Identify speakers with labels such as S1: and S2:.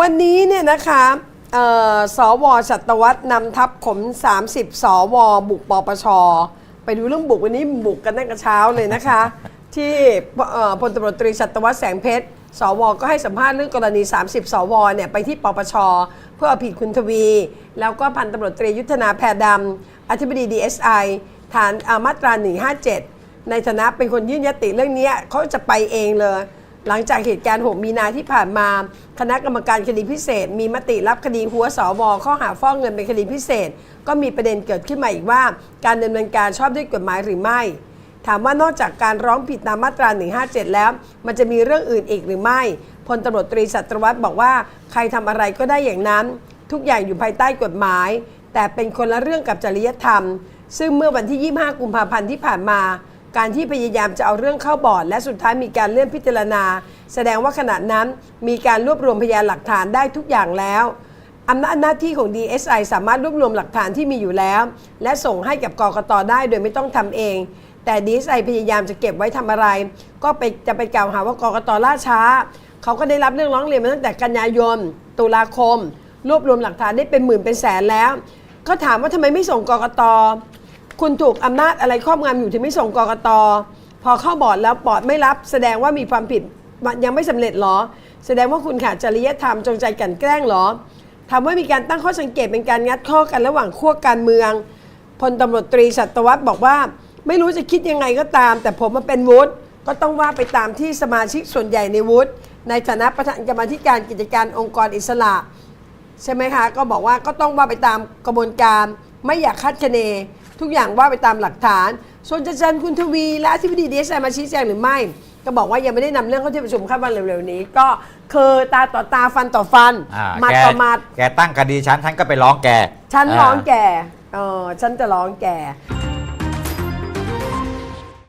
S1: วันนี้เนี่ยนะคะเอ่อสวชัตวัฒน์นำทัพขม 30 สว บุกปปช ไปดูเรื่องบุกวันนี้บุกกันตั้งแต่เช้าเลยนะคะ ที่พลตำรวจตรีชัตวัฒน์แสงเพชร สว ก็ให้สัมภาษณ์เรื่องกรณี 30 สว เนี่ยไปที่ปปช เพื่อเอาผิดคุณทวี แล้วก็พันตำรวจตรียุทธนาแพรดำอธิบดี DSI ฐานอ่ามาตรา 157 ในฐานะเป็นคนยื่นยติเรื่องนี้เขาจะไปเองเลย หลังจากเหตุการณ์ 6 มีนาที่ผ่านมา คณะกรรมการคดีพิเศษ มีมติรับคดีหัวสวข้อหาฟ้องเงินเป็นคดีพิเศษ ก็มีประเด็นเกิดขึ้นมาอีกว่า การดำเนินการชอบด้วยกฎหมายหรือไม่ ถามว่านอกจากการร้องผิดตามมาตรา 157 แล้ว มันจะมีเรื่องอื่นอีกหรือไม่พลตำรวจตรีสัตวัฒน์บอกว่า ใครทำอะไรก็ได้อย่างนั้น ทุกอย่างอยู่ภายใต้กฎหมาย แต่เป็นคนละเรื่องกับจริยธรรม ซึ่งเมื่อวันที่ 25 กุมภาพันธ์ที่ผ่านมา การที่พยายามจะเอาเรื่องเข้าบอร์ด และสุดท้ายมีการเลื่อนพิจารณา แสดงว่าขณะนั้นมีการรวบรวมพยานหลักฐานได้ทุกอย่างแล้วอำนาจหน้าที่ของ DSI สามารถรวบรวมหลักฐานที่มีอยู่แล้ว และส่งให้กับกกตได้โดยไม่ต้องทำเอง แต่ DSI พยายามจะเก็บไว้ทำอะไร ก็ไปจะไปกล่าวหาว่ากกตล่าช้า เขาก็ได้รับเรื่องร้องเรียนมาตั้งแต่กันยายน ตุลาคม รวบรวมหลักฐานได้เป็นหมื่นเป็นแสนแล้ว ก็ถามว่าทำไมไม่ส่งกกต คุณถูกอำนาจอะไรครอบงำอยู่ถึงไม่ส่งกกตพอเข้าบอร์ดแล้วบอร์ดไม่รับ แสดงว่ามีความผิดยังไม่สำเร็จเหรอ แสดงว่าคุณขาดจริยธรรมจงใจกันแกล้งหรอถาว่ามีการตั้งข้อสังเกตเป็นการงัดข้อกันระหว่างขั้วการเมืองพลตำรวจตรีสัตวัฒน์บอกว่า ไม่รู้จะคิดยังไงก็ตาม แต่ผมมาเป็นวุฒิก็ต้องว่าไปตามที่สมาชิกส่วนใหญ่ในวุฒิในฐานะประธานกรรมธิการกิจการองค์กรอิสระ ใช่ไหมคะ ก็บอกว่าก็ต้องว่าไปตามกระบวนการไม่อยากคาดคะเน ทุกอย่างว่าไปตามหลักฐานส่วนจะเชิญคุณทวีและอธิบดีดีเอสไอมาชี้แจงหรือไม่ ก็บอกว่ายังไม่ได้นำเรื่องเข้าที่ประชุมคาดว่าเร็วๆนี้ ก็คือตาต่อตาฟันต่อฟัน
S2: อ่า
S1: มัด
S2: แก
S1: ต่อมัด
S2: แกตั้งคดีฉันฉันก็ไปร้องแก
S1: ฉันร้องาแก่เออฉันจะร้องแก่